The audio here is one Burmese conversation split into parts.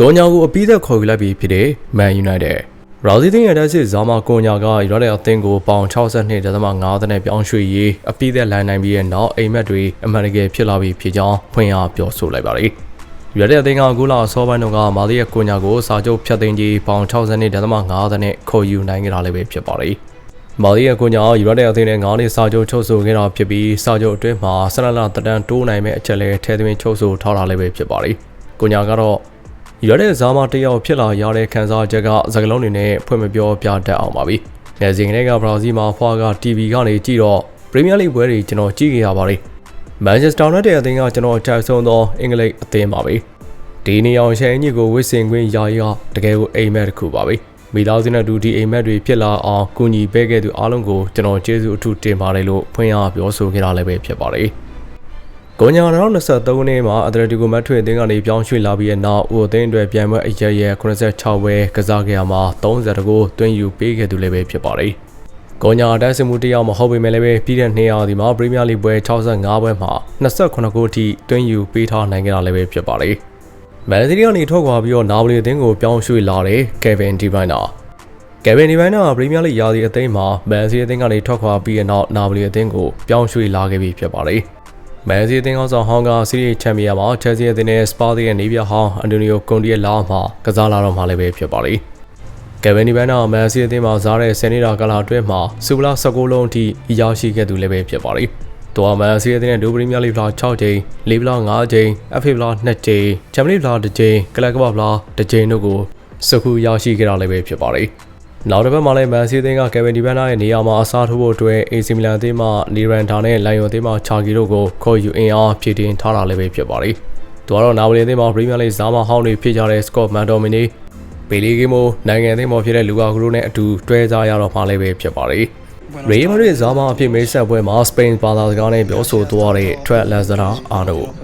ကိုညာကိုအပြီးသက်ခေါ်ယူလိုက်ပြီးဖြစ်တဲ့ Man United ရာဇီတင်းရဲ့တက်စစ်ဇာမာကိုညာကရော်တဲ့အသင်းကိုပေါင်62.5တနဲ့ပြောင်းရွှေ့ရေးအပြီးသက်လိုင်းနိုင်ပြီးတဲ့နောက်အိမ်မက်တွေအမှန်တကယ်ဖြစ်လာပြီးဖြစ်ကြောင်းဖွင့်ရပြောဆိုလိုက်ပါတယ်။ရော်တဲ့အသင်းကကူလာအစောပိုင်းတုန်းကမာလီရဲ့ကိုညာကိုစာချုပ်ဖြတ်သိမ်းကြီးပေါင်62.5တနဲ့ခေါ်ယူနိုင်ခဲ့တာလည်းပဲဖြစ်ပါတယ်။မာလီရဲ့ကိုညာယူရိုတဲ့အသင်းနဲ့9နှစ်စာချုပ်ချုပ်ဆိုခဲ့တာဖြစ်ပြီးစာချုပ်အတွင်းမှာဆလလတတန်တိုးနိုင်မဲ့အချက်လဲထဲသွင်းချုပ်ဆိုထားတာလည်းပဲဖြစ်ပါတယ်။ကိုညာကတော့ ရတဲ့ဇာမတယောက်ဖြစ်လာရတဲ့ခံစားချက်ကစကလုံးတွေနဲ့ဖွင့်မပြောပြတတ်အောင်ပါပြီ။ငယ်စဉ်ကလေးကဘရာဇီးမှာဖွာက TV ကနေကြည့်တော့ပရီးမီးယားလိပွဲတွေကျွန်တော်ကြည့်ခဲ့ရပါတယ်။မန်ချက်စတာယူနိုက်တက်အသင်းကကျွန်တော်အထက်ဆုံးသောအင်္ဂလိပ်အသင်းပါပဲ။ဒီနေအောင်ရှယ်ညစ်ကိုဝစ်စင်ခွင့်ယာရီကတကယ်ကိုအိမ်မက်တစ်ခုပါပဲ။မိသားစုနဲ့ဒူဒီအိမ်မက်တွေဖြစ်လာအောင်ကူညီပေးခဲ့သူအားလုံးကိုကျွန်တော်ကျေးဇူးအထူးတင်ပါတယ်လို့ဖွင့်ရပြောဆိုခဲ့တာလည်းပဲဖြစ်ပါတယ်။ ကိုညာ2023ခုနှစ်မှာအတလက်တီကိုမတ်ထွေအသင်းကနေပြောင်းရွှေ့လာပြီးတဲ့နောက်ဦးအသင်းအတွက်ပြန်ပွဲအရရဲ86ပွဲကစားခဲ့ရမှာ30တကိုတွင်းယူပေးခဲ့သူလည်းပဲဖြစ်ပါတယ်။ကိုညာတိုက်စစ်မှုတယောက်မဟုတ်ပေမဲ့လည်းပဲပြီးတဲ့နှစ်ရာသီမှာပရီးမီးယားလိပွဲ65ပွဲမှာ28ခုအထိတွင်းယူပေးထားနိုင်ခဲ့တာလည်းပဲဖြစ်ပါတယ်။မန်စီးတီးကနေထွက်ခွာပြီးတော့နာပိုလီအသင်းကိုပြောင်းရွှေ့လာတဲ့ကယ်ဗင်ဒီဘိုင်နာကယ်ဗင်ဒီဘိုင်နာပရီးမီးယားလိရာသီအသင်းမှာမန်စီးအသင်းကနေထွက်ခွာပြီးတဲ့နောက်နာပိုလီအသင်းကိုပြောင်းရွှေ့လာခဲ့ပြီးဖြစ်ပါတယ်။ မန်စီအသင်းကောင်းဆောင်ဟောင်းကစီးရီးချန်ပီယံမှာချယ်ဆီအသင်းနဲ့စပါးရဲ့နေပြဟောင်းအန်တိုနီယိုကွန်တီရဲ့လာမှာကစားလာတော့မှလည်းပဲဖြစ်ပါလိမ့်ကယ်ဗင်ဒီဘန်နာမန်စီအသင်းမှာစားတဲ့ဆယ်နေတာကာလာအတွင်းမှာစူပလာ16လုံးအထိအရောက်ရှိခဲ့သူလည်းပဲဖြစ်ပါလိမ့်။တော်မန်စီအသင်းနဲ့ဒိုပရီးမီးယားလိဖလာ6ကြိမ်၊လီဖလာ9ကြိမ်၊အဖေဖလာ2ကြိမ်၊ချန်ပီယံဖလာ2ကြိမ်၊ကလပ်ကပဖလာ2ကြိမ်တို့ကိုစခုရောက်ရှိခဲ့တာလည်းပဲဖြစ်ပါလိမ့်။ နောက်တစ်ပတ်မှာလည်းမန်စီးအသင်းကကယ်ဗင်ဒီဘန်နာရဲ့နေရာမှာအစားထိုးဖို့အတွက်အေစီမီလန်အသင်းမှလီရန်ဒါနဲ့လိုင်ယိုအသင်းမှချာဂီတို့ကိုခေါ်ယူအင်အားဖြည့်တင်းထားတာလည်းပဲဖြစ်ပါတယ်။သူကတော့နာဝလီအသင်းမှပရီးမီးယားလိဇာမဟောင်းတွေဖြစ်ကြတဲ့စကော့မန်တော်မီနီဘီလီဂီမိုနိုင်ငံအသင်းမှဖြစ်တဲ့လူကာဂူရိုနဲ့အတူတွဲစားရတော့မှလည်းပဲဖြစ်ပါတယ်။ရေမရစ်ဇာမအဖြစ်မိတ်ဆက်ပွဲမှာစပိန်ဘာသာစကားနဲ့ပြောဆိုသွားတဲ့ Trent Alexander Arnold အ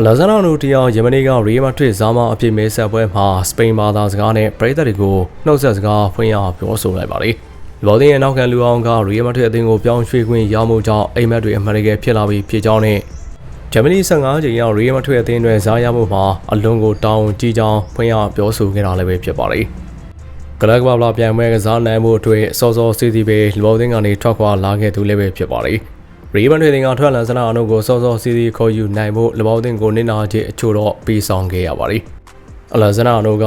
လာဇာနာနိုတရားယမနီကရီမထွေဇာမအဖြစ်မဲဆက်ပွဲမှာစပိန်ဘာသာစကားနဲ့ပရိသတ်တွေကိုနှုတ်ဆက်စကားဖွင့်ရပြောဆိုလိုက်ပါတယ်။ဘော်ဒင်းရဲ့နောက်ခံလူအောင်ကရီမထွေအသင်းကိုပြောင်းရွှေ့ခွင့်ရမှုကြောင့်အိမ်မက်တွေအမှန်တကယ်ဖြစ်လာပြီးဖြစ်ကြောင်းနဲ့ဂျမနီ15ချိန်ရောက်ရီမထွေအသင်းတွေဇာရမှုမှာအလွန်ကိုတောင်းကြီးကြောင်းဖွင့်ရပြောဆိုခဲ့တာလည်းပဲဖြစ်ပါတယ်။ကလပ်ကဘလာပြန်မဲ့ကစားနိုင်မှုအတွက်စောစောစီးစီးပဲဘော်ဒင်းကနေထွက်ခွာလာခဲ့သူလည်းပဲဖြစ်ပါတယ်။ ရီဘန်တွေတင်ကထွက်လန်စနာအနုကိုစောစောစီးစီးခေါ်ယူနိုင်ဖို့လဘောတင်ကိုနစ်နာခြင်းအချို့တော့ပေးဆောင်ခဲ့ရပါတယ်။အလန်စနာအနုက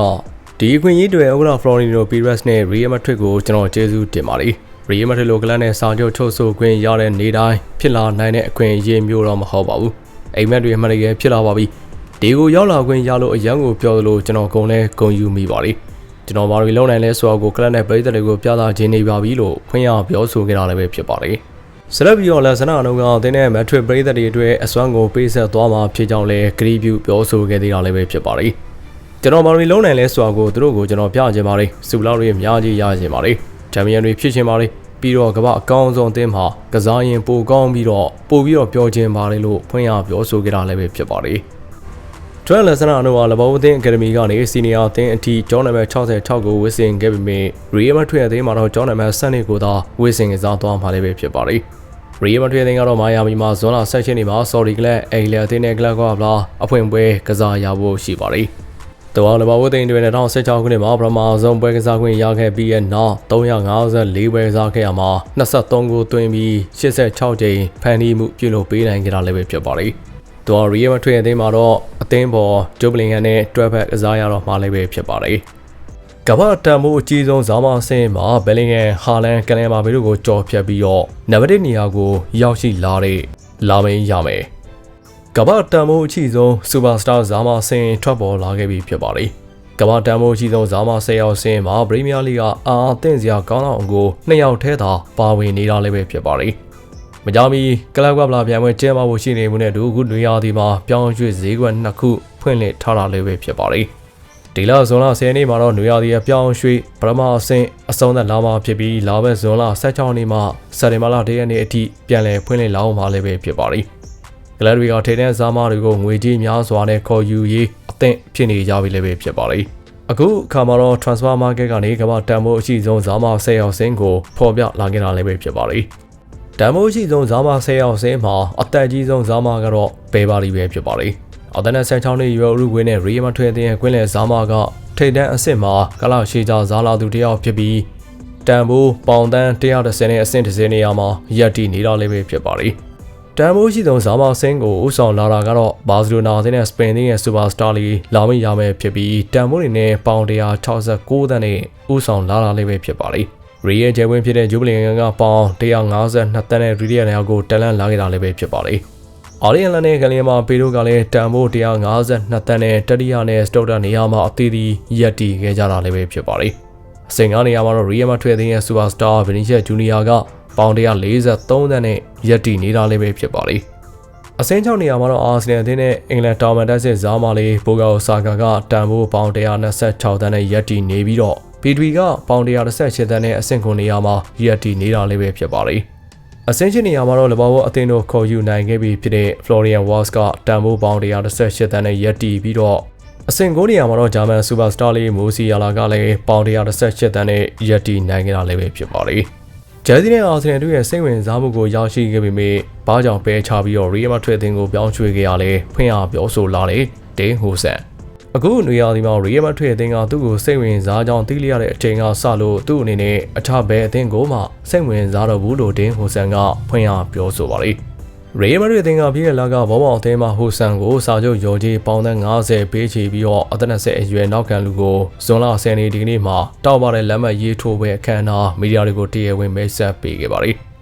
ဒီအခွင့်အရေးတွေဥက္ကဋ္ဌဖလော်ရီနိုပီရက်စ်နဲ့ရီယမထရစ်ကိုကျွန်တော်ကျေးဇူးတင်ပါတယ်။ရီယမထရစ်လိုကလပ်နဲ့စာချုပ်ချုပ်ဆိုခွင့်ရတဲ့နေတိုင်းဖြစ်လာနိုင်တဲ့အခွင့်အရေးမျိုးတော့မဟုတ်ပါဘူး။အိမ်မက်တွေအမှန်တကယ်ဖြစ်လာပါပြီ။ဒီကိုရောက်လာခွင့်ရလို့အရန်ကိုပြောလို့ကျွန်တော်ဂုံလဲဂုံယူမိပါတယ်။ကျွန်တော်ဘာတွေလုပ်နိုင်လဲဆိုတာကိုကလပ်နဲ့ပြည်သက်တွေကိုပြသခြင်းနေပါပြီလို့ဖွင့်ရပြောဆိုခဲ့တာလည်းပဲဖြစ်ပါတယ်။ ဆရက်ပြီးတော့လက်စနာအုံကအသင်းနဲ့မက်ထရစ်ပရိသတ်တွေအတွက်အစွမ်းကိုပေးဆက်သွားမှာဖြစ်ကြောင်းလည်းဂရီးပြုပြောဆိုခဲ့သေးတာလည်းပဲဖြစ်ပါတယ်ကျွန်တော်မာရီလုံးနိုင်လဲဆိုတာကိုသူတို့ကိုကျွန်တော်ပြချင်ပါတယ်စူလောက်တွေအများကြီးရချင်ပါတယ်ချန်ပီယံတွေဖြစ်ချင်ပါတယ်ပြီးတော့ကမ္ဘာအကောင်းဆုံးအသင်းမှာကစားရင်ပိုကောင်းပြီးတော့ပိုပြီးတော့ပြောချင်ပါတယ်လို့ဖွင့်ရပြောဆိုခဲ့တာလည်းပဲဖြစ်ပါတယ် ဒရလက်စနာနိုဝါလဘောအသင်းအကယ်ဒမီကနေစီနီယာအသင်းအထိကျောင်းနံပါတ်66ကိုဝစ်စင်ခဲ့ပေမဲ့ရီယမထွေအသင်းမှာတော့ကျောင်းနံပါတ်7ကိုသာဝစ်စင်ကစားသွားမှာလည်းပဲဖြစ်ပါတယ်။ရီယမထွေးသိန်းကတော့မာယာမီမှာဇွန်လ16ရက်နေ့မှာဆော်ဒီကလပ်အိုင်လီယာသိန်းနဲ့ကလပ်ကဘလာအဖွင့်ပွဲကစားရဖို့ရှိပါတယ်။တဝါလဘဝသိန်းတွေ2016ခုနှစ်မှာပထမဆုံးပွဲကစားခွင့်ရခဲ့ပြီးတဲ့နောက်354ပွဲကစားခဲ့ရမှာ23ဂိုးသွင်းပြီး86ကြိမ်ဖန်တီးမှုပြုလုပ်ပေးနိုင်ခဲ့တာလည်းပဲဖြစ်ပါတ ယ်။တော်ရီယမထွေးသိန်းမှာတော့အသင်းပေါ်ဂျိုဘလင်ဟန်နဲ့တွဲဖက်ကစားရတော့မှာလည်းပဲဖြစ်ပါတယ်။ကမ္ဘာတန်မိုးအကြီးဆုံးဇာမဆင်းမှာဘယ်လင်ဂန်ဟာလန်ကလန်မာဘေတို့ကိုကြော်ဖြတ်ပြီးတော့နံပါတ်1နေရာကိုရောက်ရှိလာတဲ့လာမင်းရမယ်ကမ္ဘာတန်မိုးအကြီးဆုံးစူပါစတာဇာမဆင်းထွက်ပေါ်လာခဲ့ပြီဖြစ်ပါတယ်ကမ္ဘာတန်မိုးအကြီးဆုံးဇာမဆယ်ယောက်ဆင်းမှာပရီးမီးယားလိဂ်ကအာအသင့်စရာကောင်းအောင်ကိုနှစ်ယောက်ထဲသာပါဝင်နေတာလည်းပဲဖြစ်ပါတယ် မကြောင်မီကလပ်ကပလာပြန်ပွဲကျင်းပဖို့ရှိနေမှုနဲ့ဒုခုတွေရာဒီမှာပြောင်းရွှေ့ဈေးကွက်နှစ်ခုဖွင့်လှစ်ထားတာလည်းပဲဖြစ်ပါတယ်။ဒီလဇွန်လ10ရက်နေ့မှာတော့နွေရာသီအပြောင်းရွှေ့ပရမအဆင့်အဆုံးသက်လာမှာဖြစ်ပြီးလာဘက်ဇွန်လ16ရက်နေ့မှစက်တင်ဘာလ1ရက်နေ့အထိပြန်လည်ဖွင့်လှစ်လာအောင်မှာလည်းပဲဖြစ်ပါတယ်။ကလပ်တွေကထိတဲ့ဇာမားတွေကိုငွေကြေးများစွာနဲ့ခေါ်ယူရေးအသင့်ဖြစ်နေကြပြီလည်းပဲဖြစ်ပါတယ်။အခုအခါမှာတော့ transfer market ကနေကမ္ဘာတန်ဖိုးအရှိဆုံးဇာမား10ရောက်စင်းကိုဖော်ပြလာခဲ့တာလည်းပဲဖြစ်ပါတယ်။ တန်ဖိုးအရှိဆုံးဇာမား10ရောက်စင်းမှာအသက်ကြီးဆုံးဇာမားကတော့ဘယ်ပါလီပဲဖြစ်ပါတယ်။အသနဲ့16နှစ်ရွယ်ဥရုဂွေးနဲ့ရီယမထွေတဲ့ကွင်းလယ်ဇာမာကထိတ်တန်းအဆင့်မှာကလောက်ရှေးကြဇာလာသူတယောက်ဖြစ်ပြီးတန်ဖိုးပေါင်တန်း130နဲ့အဆင့်30နေရာမှာရပ်တည်နေတော့လည်းပဲဖြစ်ပါလိမ့်တန်ဖိုးရှိသောဇာမာဆင်းကိုဥဆောင်လာတာကတော့ဘာစီလိုနာတဲ့စပိန်ရဲ့စူပါစတာလီလာမိရမယ်ဖြစ်ပြီးတန်ဖိုးတွေနဲ့ပေါင်169သန်းနဲ့ဥဆောင်လာတာလည်းပဲဖြစ်ပါလိ မ့်ရီရဲ့ကျဲဝင်းဖြစ်တဲ့ဂျူဘလင်ကပေါင်152တန်းနဲ့ရီဒီယန်ရောက်ကိုတန်လန့်လာခဲ့တာလည်းပဲဖြစ်ပါလိမ့်အော်ရီယန်လန်နဲ့ကလီယမာပေတို့ကလည်းတန်ဖိုး152တန်းနဲ့တတိယနဲ့စတုတ်တာနေရာမှာအသီးသီးရပ်တည်ခဲ့ကြတာလည်းပဲဖြစ်ပါလိမ့်အစင်ကားနေရာမှာတော့ရီယမာထွေသိန်းရဲ့စူပါစတာဗီနီရှက်ဂျူနီယာကပေါင်143သန်းနဲ့ရပ်တည်နေတာလည်းပဲဖြစ်ပါလိမ့်အစင်းချောင်းနေရာမှာတော့အာဆင်နယ်အသင်းနဲ့အင်္ဂလန်တာမန်တက်စစ်ဇာမာလီဘိုဂါဆာကာကတန်ဖိုးပေါင်126သန်းနဲ့ရပ်တည်နေပြီးတော့ ပီထွီကပေါင်118သန်းနဲ့အဆင့်ခွန်နေရာမှာရပ်တည်နေတာလည်းပဲဖြစ်ပါလိမ့်အစင်းချင်းနေရာမှာတော့လဘောဝအသင်းတို့ခေါ်ယူနိုင်ခဲ့ပြီးဖြစ်တဲ့ Florian Walsh ကတန်ဖိုးပေါင်118သန်းနဲ့ရပ်တည်ပြီးတော့အဆင့်9နေရာမှာတော့ဂျာမန်စူပါစတာလေးမိုစီယာလာကလည်းပေါင်118သန်းနဲ့ရပ်တည်နိုင်ခဲ့တာလည်းပဲဖြစ်ပါလိမ့်ဂျယ်စီနဲ့အာဆင်နယ်တို့ရဲ့စိတ်ဝင်စားမှုကိုရရှိခဲ့ပေမဲ့ဘာကြောင့်ပဲချပြီးတော့ရီယမထွက်တင်ကိုပြောင်းရွှေ့ခဲ့ရလဲဖွင့်ရပြောဆိုလာတယ်ဒင်းဟိုဆန် အခုနွေရာသီမှာရီယမထွက်တင်ကသူ့ကိုစိတ်ဝင်စားကြောင်းသိလျရတဲ့အချိန်ကစလို့သူ့အနေနဲ့အခြားဘဲအသင်းကိုမှစိတ်ဝင်စားတော့ဘူးလို့ဒင်းဟိုဆန်ကဖွင့်ရပြောဆိုပါလိမ့်ရေမရီတင်ကပြည်လာကဘောပေါအသင်းမှဟိုဆန်ကိုစာချုပ်ရော်ကြီးပေါင်သန်း90ပေးချီပြီးတော့အသက်20အရွယ်နောက်ခံလူကိုဇွန်လ10ရက်ဒီကနေ့မှာတောက်ပါတဲ့လက်မှတ်ရေးထိုးပွဲအခမ်းအနားမီဒီယာတွေကိုတရားဝင်မိတ်ဆက်ပေးခဲ့ပါတယ်။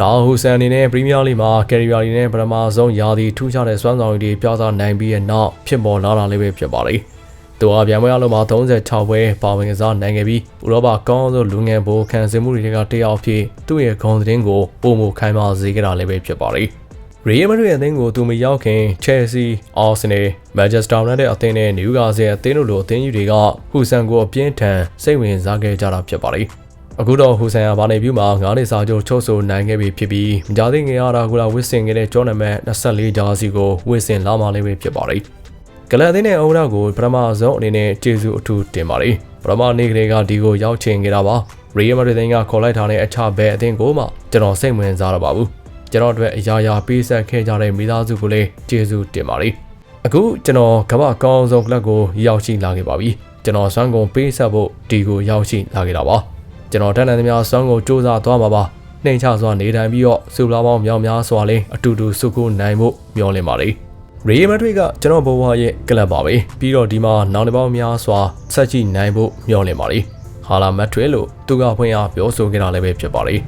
ဒါဟိုဆန်အနေနဲ့ပရီးမီးယားလိမှာကယ်ရီယာလီနဲ့ပထမဆုံးရာသီထူးခြားတဲ့စွမ်းဆောင်ရည်တွေပြသနိုင်ပြီးတဲ့နောက်ဖြစ်ပေါ်လာတာလည်းပဲဖြစ်ပါလိမ့်။သူအပြန်ပွဲအလုံးမှာ36ပွဲပါဝင်ကစားနိုင်ခဲ့ပြီးဥရောပကောင်းဆုံးလူငယ်ဘိုးခံစင်မှုတွေကတယောက်ဖြစ်သူ့ရဲ့ဂုဏ်သတင်းကိုပုံမခိုင်မာစေခဲ့တာလည်းပဲဖြစ်ပါလိမ့်။ရီယယ်မက်ဒရစ်အသင်းကိုသူမရောက်ခင်ချယ်ဆီ၊အာဆင်နယ်၊မန်ချက်စတာယူနိုက်တက်အသင်းနဲ့နယူကာဆယ်အသင်းတို့လိုအသင်းကြီးတွေကဟူဆန်ကိုအပြင်းထန်စိတ်ဝင်စားခဲ့ကြတာဖြစ်ပါတယ်။ အခုတော့ဟူဆန်ကဘာနေပြူမှာ9နှစ်စာချုပ်ချုပ်ဆိုနိုင်ခဲ့ပြီဖြစ်ပြီးမကြသေးခင်အားကလာဝစ်စင်ခဲ့တဲ့ဂျော်နမန်24ဂျာစီကိုဝစ်စင်လာမှလည်းပဲဖြစ်ပါတယ်။ကလန်သင်းနဲ့အုံနာကိုပထမဆုံးအနေနဲ့ကျေးဇူးအထူးတင်ပါတယ်။ပထမနေ့ကလေးကဒီကိုရောက်ချင်ခဲ့တာပါ။ရီယယ်မက်ဒရစ်ကခေါ်လိုက်ထားတဲ့အချဘဲအသင်းကိုမှကျွန်တော်စိတ်ဝင်စားတော့ပါဘူး။ကျွန်တော်တို့အရာရာပေးဆက်ခဲ့ကြတဲ့မိသားစုကိုလည်းကျေးဇူးတင်ပါတယ်အခုကျွန်တော်ကမ္ဘာကောင်းဆုံးကလပ်ကိုရောက်ရှိလာခဲ့ပါပြီကျွန်တော်ဆွမ်းကုန်ပေးဆက်ဖို့ဒီကိုရောက်ရှိလာခဲ့တာပါ ကျွန်တော်တန်တန်သမျှဆွမ်းကုန်စူးစမ်းသွားမှာပါနှိမ်ချစွာနေထိုင်ပြီးတော့စူလာပေါင်းမြောင်များစွာလေးအတူတူစုခုနိုင်ဖို့မျှော်လင့်ပါတယ်ရီမက်ဒရစ်ကကျွန်တော်ဘဝရဲ့ကလပ်ပါပဲပြီးတော့ဒီမှာနောင်တပေါင်းများစွာဆက်ကြည့်နိုင်ဖို့မျှော်လင့်ပါတယ်ဟာလာမက်ဒရစ်လို့သူကဖွင့်အားပြောဆိုခဲ့တာလည်းပဲဖြစ်ပါတယ်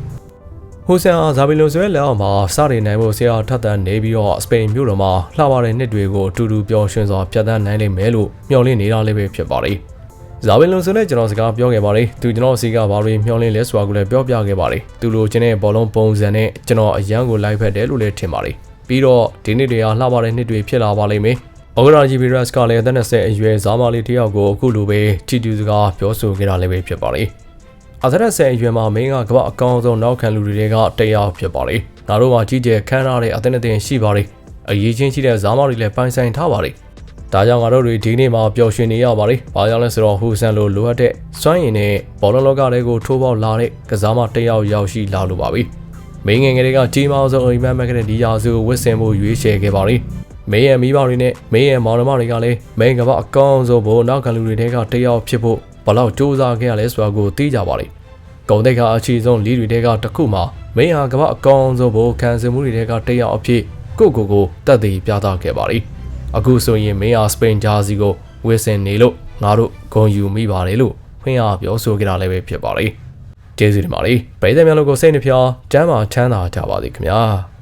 ဟိုဆန်အားဇာဘီလိုဆွဲလက်အောက်မှာစတင်နိုင်ဖို့ဆရာထပ်တန်းနေပြီးတော့စပိန်မြို့တော်မှာလှပတဲ့နှစ်တွေကိုအတူတူပျော်ရွှင်စွာဖြတ်သန်းနိုင်လိမ့်မယ်လို့မျှော်လင့်နေတာလည်းပဲဖြစ်ပါတယ်။ ဇာဘီလိုဆွဲနဲ့ကျွန်တော်စကားပြောခဲ့ပါတယ်။သူကျွန်တော်စီကဘာတွေမျှော်လင့်လဲဆိုတာကိုလည်းပြောပြခဲ့ပါတယ်။သူလိုချင်တဲ့ဘောလုံးပုံစံနဲ့ကျွန်တော်အရန်ကိုလိုက်ဖက်တယ်လို့လည်းထင်ပါတယ်။ပြီးတော့ဒီနှစ်တွေဟာလှပတဲ့နှစ်တွေဖြစ်လာပါလိမ့်မယ်။အော်ဂရာဂျီဗီရက်စ်ကလည်းအသက်20အရွယ်ဇာမာလီတယောက်ကိုအခုလိုပဲချီတူစကားပြောဆိုခဲ့တာလည်းပဲဖြစ်ပါတယ်။အသက်10အရွယ်မှာမင်းကကမ္ဘာအကောင်းဆုံးနောက်ခံလူတွေကတယောက်ဖြစ်ပါလေ။ငါတို့မှာကြီးကျယ်ခမ်းနားတဲ့အသင်းအသင်းရှိပါလေ။အရေးချင်းရှိတဲ့ဇာမတွေလည်းပိုင်ဆိုင်ထားပါလေ။ ဒါကြောင့်ငါတို့တွေဒီနေ့မှာပျော်ရွှင်နေရပါလေ။ဘာကြောင့်လဲဆိုတော့ဟူဆန်လိုလိုအပ်တဲ့စွမ်းရည်နဲ့ဘောလုံးလောကတွေကိုထိုးပေါက်လာတဲ့ကစားမတယောက်ရောက်ရှိလာလို့ပါပြီ။မင်းငယ်ငယ်တွေကကြီးမားဆုံးအိမ်မက်မက်ကတဲ့ဒီယာစုကိုဝစ်ဆင်ဖို့ရွေးချယ်ခဲ့ပါလေ။မင်းရဲ့မိဘတွေနဲ့မင်းရဲ့မောင်နှမတွေကလည်းမင်းကမ္ဘာအကောင်းဆုံးဘိုးနောက်ခံလူတွေတဲကတယောက်ဖြစ်ဖို့ဘလောက်စူးစမ်းခဲ့ရလဲဆိုတာကိုသိကြပါလိမ့်။ဂုံတိတ်ကအချီဆုံးလီတွေကတစ်ခုမှမင်းဟာကမ္ဘာအကောင်ဆုံးဘိုးခံစင်မှုတွေကတယောက်အဖြစ်ကိုကိုကိုတက်သေးပြသခဲ့ပါလိ။ အခုဆိုရင်မင်းဟာစပိန်ဂျာစီကိုဝစ်စင်နေလို့ငါတို့ဂုံယူမိပါတယ်လို့ဖွင့်ရပြောဆိုကြတာလည်းပဲဖြစ်ပါလိ။ကျေးဇူးတင်ပါတယ်။ပရိသတ်များတို့ကိုစိတ်နှဖျားကျမ်းမာချမ်းသာကြပါစေခင်ဗျာ။